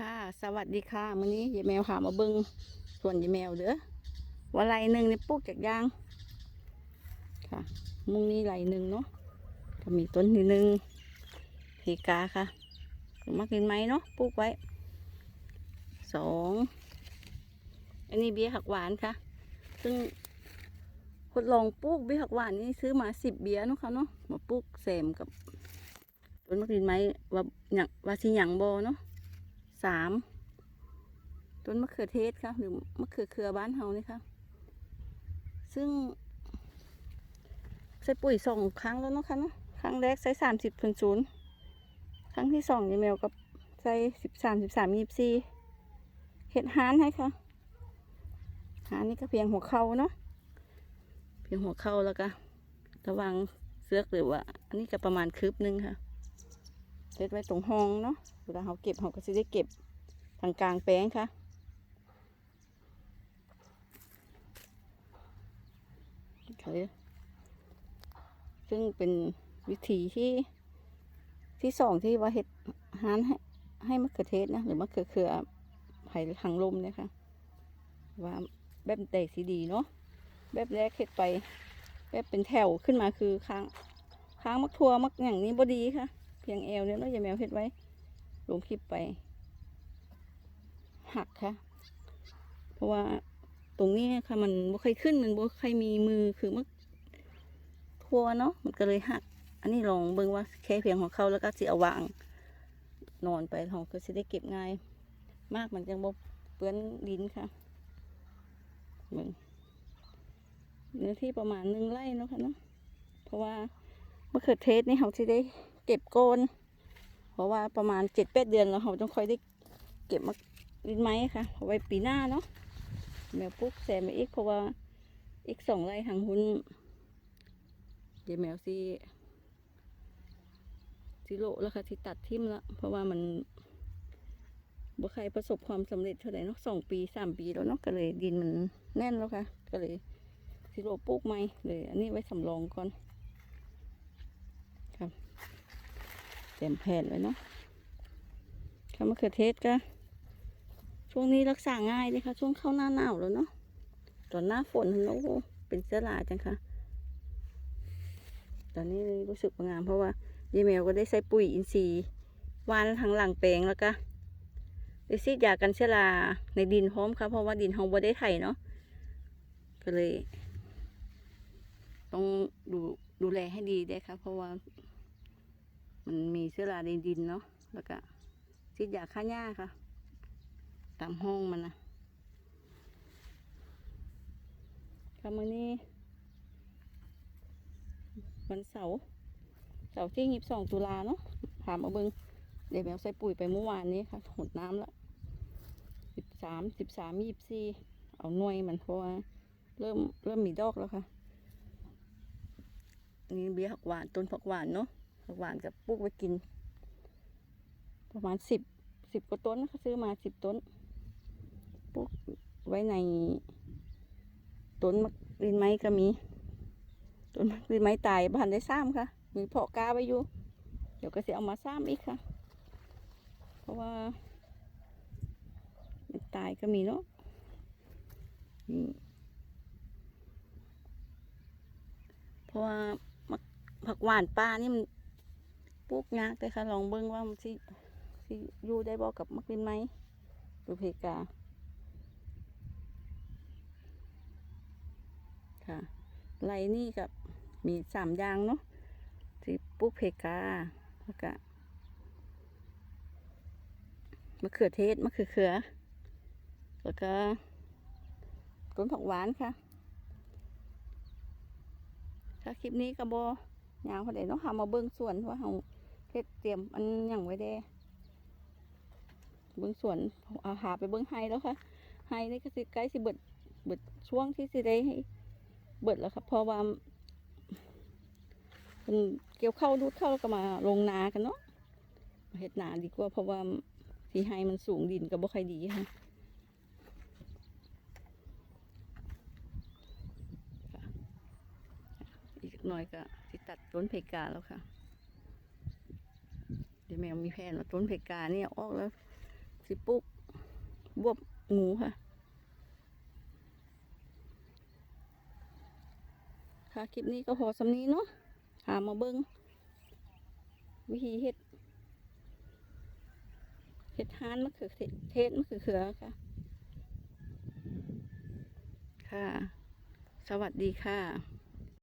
ค่ะสวัสดีค่ะมื้อนี้ยายแมวค่ะมาเบิ้งส่วนยายแมวเด้อว่าไรหนึ่งนี่ปลูกจากยางค่ะ มุ้งนี้ไรหนึ่งเนาะก็มีต้นที่หนึ่งเพกาค่ะมักกินไหมเนาะปลูกไว้สองอันนี้เบี้ยหักหวานค่ะ ซึ่งทดลองปลูกเบี้ยหักหวานนี่ซื้อมาสิบเบี้ยเนาะค่ะเนาะมาปลูกแซมกับต้นมะกรินไม้ว่าหยังว่าสิหยังบเนาะ สามต้นมะเขือเทศค่ะหรือมะเขือเครือบ้านเฮานี่ค่ะซึ่ง ใส่ปุ๋ยสองครั้งแล้วนะคะเนาะครั้งแรกใส่สามสิบศูนย์ครั้งที่สองยายแมวกับใส่สิบสามสิบสามยี่สี่เห็ดฮานให้ค่ะฮานนี่ก็เพียงหัวเข่าเนาะเพียงหัวเข่าแล้วก็ระวังเสือกหรือว่า อันนี้ก็ประมาณคืบหนึงค่ะเซ็ตไว้ตรงห้องเนาะ เวลาเขาเก็บเขาก็จะได้เก็บทางกลางแปลงค่ะซึ่งเป็นวิธีที่ที่สองที่ว่าเห็ดฮานให้ให้มะเขือเทศนะหรือมะเขือเขือไผ่หางลมเนี่ยค่ะว่าแบบเตะสีดีเนาะแบบแรกเห็ดไป แบบเป็นแถวขึ้นมาคือค้างค้างมักทัวมักอย่างนี้บดีค่ะ เพียงเอวเนี่ยเนาะอย่าแมวเห็ดไว้ ลงคลิปไป หักค่ะ เพราะว่าตรงนี้ค่ะมันบ่เคยขึ้นมันบ่เคยมีมือคือมันทั่วเนาะมันก็เลยหัก อันนี้ลองเบิ่งว่าแค่เพียงของเขาแล้วก็สิเอาวาง นอนไปเราก็สิได้เก็บง่าย มากมันจังบ่เปื้อนดินค่ะเบิ่งเนื้อที่ประมาณหนึ่งไร่เนาะค่ะเนาะเพราะว่ามะเขือเทศนี่เขาสิได้เก็บโกน ราะว่าประมาณเจ็ดแปดเดือนแล้วเราต้องค่อยได้เก็บมาดินไม้ค่ะเอาไว้ปีหน้าเนาะแมวปุ๊กแซมอีกเพราะว่าอีกสองไร่ทางหุ้นเดี๋ยวแมวซีซีโร่แล้วค่ะที่ตัดทิมแล้วเพราะว่ามันบ่ใครประสบความสำเร็จเท่าไหร่เนาะสองปีสามปีแล้วเนาะก็เลยดินมันแน่นแล้วค่ะ ก็เลยซีโร่ปลูกใหม่เลย อันนี้ไว้สำรองก่อนครับ เต็มแผ่นไว้เนาะข้าวมะเขือเทศก็ ช่วงนี้รักษาง่ายเลยค่ะ ช่วงเข้าหน้าหนาวแล้วเนาะ ตอนหน้าฝนโอ้เป็นเสื้อลาจังค่ะ ตอนนี้รู้สึกงามเพราะว่ายายแมวก็ได้ใส่ปุ๋ยอินทรีย์วานทางหลังแปลงแล้วก็ได้ซีดยากันเชื้อราในดินพร้อมค่ะเพราะว่าดินของบัได้ไถเนาะก็เลย ต้องดูดูแลให้ดีด้วยค่ะเพราะว่า มันมีเชื้อราในดินเนาะแล้วก็ฉีดยาฆ่าหญ้าค่ะ ตามห้องมันนะค่ะมื้อนี้ วันเสาร์เสาร์ที่ยี่สองตุลาเนาะถามมาเบิงเดี๋ยวแมวใส่ปุ๋ยไปเมื่อวานนี้ค่ะหดน้ำละสิบสามสิบสามยี่สี่เอาหน่วยมันเพราะว่า เริ่มเริ่มมีดอกแล้วค่ะนนี้เบี้ยผักหวานต้นผักหวานเนาะ ผักหวานกับปลูกไว้กิน ประมาณสิบสิบกว่าต้นนะคะซื้อมาสิบต้นปลูกไว้ในต้นมะรินไม้ก็มีต้นมะรินไม้ตายบ้านได้ซ้ำค่ะ มีเพาะกาไว้อยู่ เดี๋ยวก็จะเอามาซ้ำอีกค่ะ เพราะว่าตายก็มีเนาะเพราะว่าผักหวานป้านี่มัน ปลูกยากเลยค่ะลองเบิ้งว่ามันสิที่อยู่ได้บอกกับมักลินไหมดูเพกาค่ะไรนี่กับมีสามอย่างเนาะที่ปุ๊กเพกาแล้วก็มะเขือเทศมะเขือเขือ แล้วก็ต้นผักหวานค่ะถ้าคลิปนี้ก็บอยางพอดีเนาะหามาเบิ้งส่วนว่าเรา เฮ็ดเตรียมอันหยังไว้ได้เบื้องสวนอาหาไปเบื้องไฮแล้วค่ะไฮนี่ก็สิใกล้สิเบิดเบิดช่วงที่สิได้เบิดแล้วครับเพราะว่าเป็นเกี่ยวเข้าดูดเข้าแล้วก็มาลงนากันเนาะเฮ็ดนาดีกว่าเพราะว่าสีไฮมันสูงดินก็บ่ค่อยดีค่ะอีกหน่อยก็สิตัดต้นเพกาแล้วค่ะ แมวมีแผนว่าต้นเพกาเนี่ยออกแล้ว สิปลูกบวบงูค่ะ ค่ะคลิปนี้ก็พอสำนี้เนาะหามาเบิงวิธีเฮ็ดเฮ็ดฮานมะเขือเทศมะเขือเขือค่ะ ค่ะ สวัสดีค่ะ